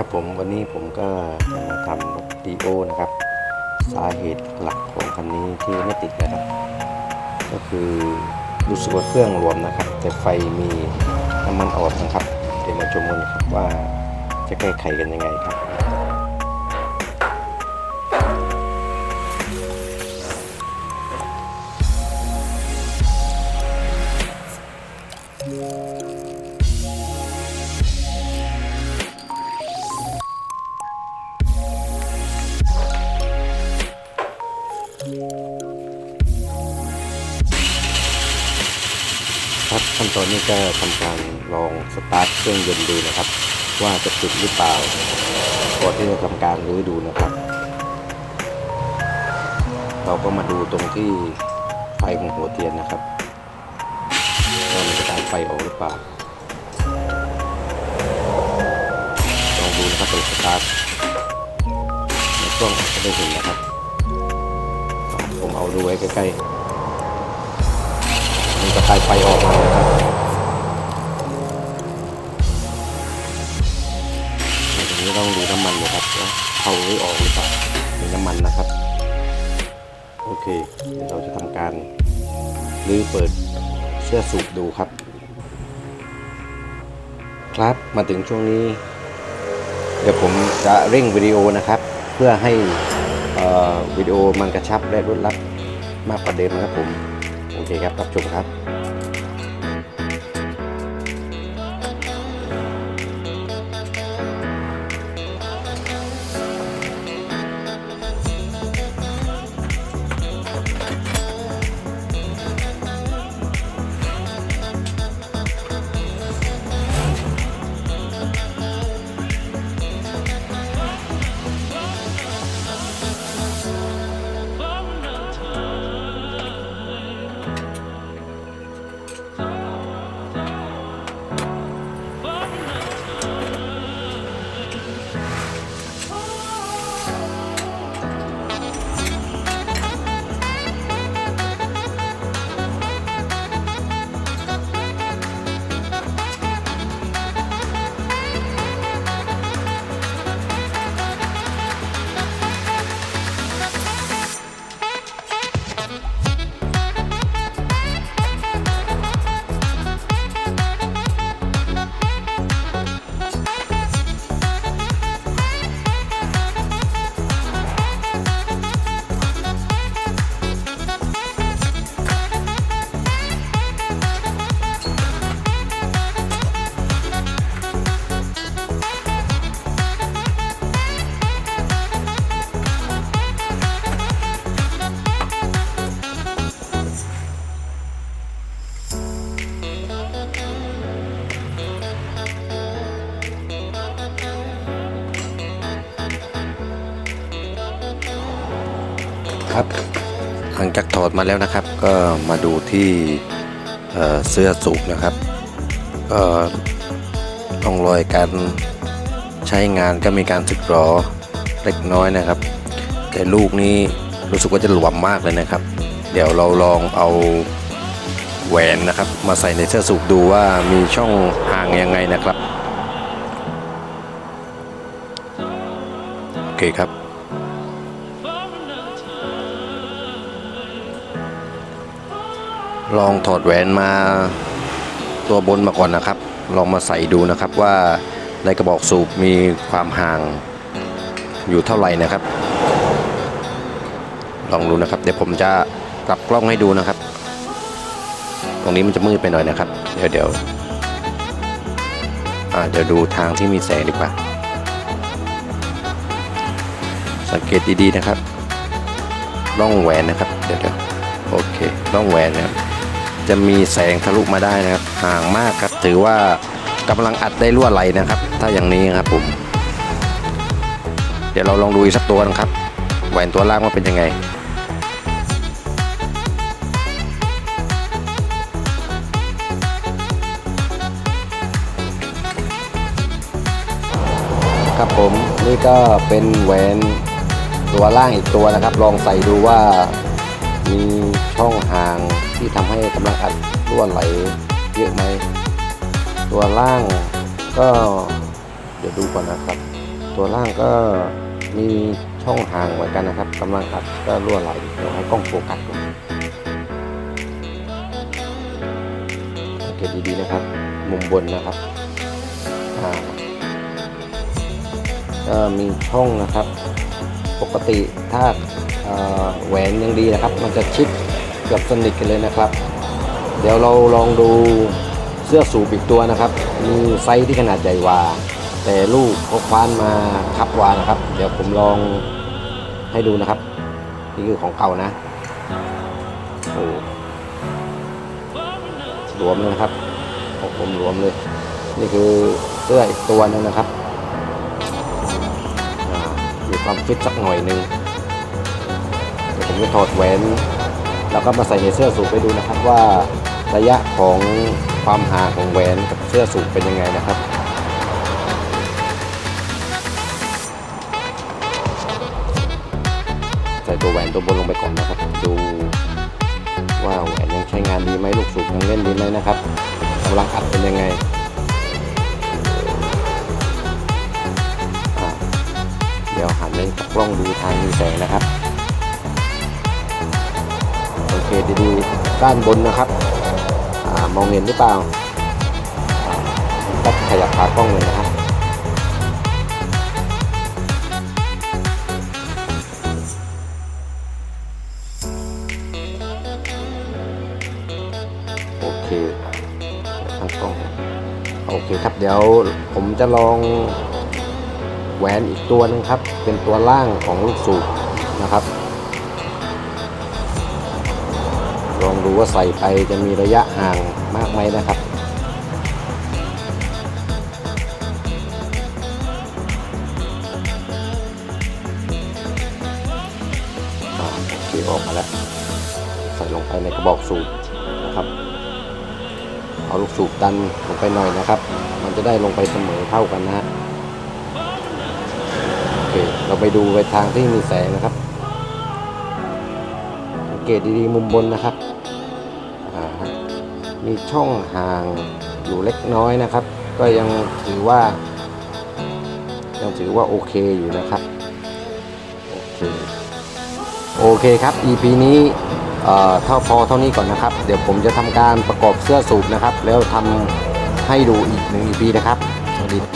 ครับผมวันนี้ผมก็จะมาทำวิดีโอนะครับ สาเหตุหลักของคันนี้ที่ไม่ติดนะครับ ก็คือรู้สึกว่าเครื่องรวมนะครับ แต่ไฟมีน้ำมันออดนะครับ เดี๋ยวมาชมกันนะครับว่าจะแก้ไขกันยังไงครับ ครับขั้นตอนนี้ก็ทำการลองสตาร์ทเครื่องยนต์ดูนะครับ ว่าจะติดหรือเปล่าก่อนที่จะทำการรื้อดูนะครับ เราก็มาดูตรงที่ไฟของหัวเทียนนะครับว่ามันจะได้ไฟออกหรือเปล่าลองดูนะครับตัวสตาร์ทในกล้องอาจจะได้เห็นนะครับ ผมเอาดูไว้ใกล้ๆ มีประกายไฟออกมานะครับอย่างนี้ต้องดูน้ำมันนะครับว่าเข้าหรือออกหรือเปล่ามีน้ำมันนะครับ โอเคเดี๋ยวเราจะทำการรื้อเปิดเสื้อสูบดูครับ ครับมาถึงช่วงนี้ เดี๋ยวผมจะเร่งวิดีโอนะครับ เพื่อให้วิดีโอมันกระชับและรวดรัดมากกว่าเดิมนะครับผม เคครับตับชมครับ ครับ หลังจากถอดมาแล้วนะครับ ก็มาดูที่เเสื้อสูบนะครับ ก็ร่องรอยการใช้งานก็มีการสึกหรอเล็กน้อยนะครับ แต่ลูกนี้รู้สึกว่าจะหลวมมากเลยนะครับ เดี๋ยวเราลองเอาแหวนนะครับ มาใส่ในเสื้อสูบดูว่ามีช่องห่างยังไงนะครับ โอเคครับ ลองถอดแหวนมาตัวบนมาก่อนนะครับ ลองมาใส่ดูนะครับว่าในกระบอกสูบมีความห่างอยู่เท่าไหร่นะครับ ลองดูนะครับ เดี๋ยวผมจะกลับกล้องให้ดูนะครับ ตรงนี้มันจะมืดไปหน่อยนะครับ เดี๋ยวเดี๋ยวเดี๋ยวดูทางที่มีแสงดีกว่า สังเกตดีๆนะครับร่องแหวนนะครับ เดี๋ยวเดี๋ยวโอเคร่องแหวนนะครับ จะมีแสงทะลุมาได้นะครับ ห่างมากครับ ถือว่ากำลังอัดได้รั่วไหลนะครับ ถ้าอย่างนี้ครับผม เดี๋ยวเราลองดูอีกสักตัวนะครับ แหวนตัวล่างว่าเป็นยังไงครับผมนี่ก็เป็นแหวนตัวล่างอีกตัวนะครับ ลองใส่ดูว่า มีช่องห่างที่ทำให้กำลังอัดรั่วไหลเยอะไหม ตัวล่างก็เดี๋ยวดูก่อนนะครับ ตัวล่างก็มีช่องห่างเหมือนกันนะครับกำลังอัดก็รั่วไหลเดี๋ยวให้กล้องโฟกัสดูสังเกตดีๆนะครับ มุมบนนะครับก็มีช่องนะครับ ปกติถ้า แหวนยังดีนะครับ มันจะชิดเกือบสนิทกันเลยนะครับ เดี๋ยวเราลองดูเสื้อสูบอีกตัวนะครับ มีไซส์ที่ขนาดใหญ่กว่า แต่ลูกเขาคว้านมาคับวานะครับ เดี๋ยวผมลองให้ดูนะครับ นี่คือของเก่านะโอ้รวมเลยนะครับผมรวมเลย นี่คือเสื้ออีกตัวนึงนะครับมีความฟิตสักหน่อยหนึ่ง ผมจะถอดแหวน แล้วก็มาใส่ในเสื้อสูบไปดูนะครับว่าระยะของความห่างของแหวนกับเสื้อสูบเป็นยังไงนะครับใส่ตัวแหวนตัวบนลงไปก่อนนะครับ ดูว่าแหวนยังใช้งานดีไหมลูกสูบยังเล่นดีไหมนะครับกำลังอัดเป็นยังไงเดี๋ยวหันเล่นกล้องดูทางมีแสงนะครับ เคดีๆด้านบนนะครับอมองเห็นหรือเปล่าอ่าก็ขยับขากล้องเลยนะครับโอเคทางกล้องโอเคครับเดี๋ยวผมจะลองแหวนอีกตัวหนึงครับ เป็นตัวล่างของลูกสูบนะครับ องดูว่าใส่ไปจะมีระยะห่างมากไหมนะครับอออกมาแล้วใส่ลงไปในกระบอกสูบนะครับ เอาลูกสูบดันลงไปหน่อยนะครับ มันจะได้ลงไปเสมอเท่ากันนะฮะโอเคเราไปดูไปทางที่มีแสงนะครับสังเกตดีๆมุมบนนะครับ มีช่องห่างอยู่เล็กน้อยนะครับ ก็ยังถือว่า ยังถือว่าโอเคอยู่นะครับ โอเค โอเคครับ EP นี้เท่าพอเท่านี้ก่อนนะครับ เดี๋ยวผมจะทำการประกอบเสื้อสูบนะครับ แล้วทำให้ดูอีกหนึ่ง EP นะครับสวัสดี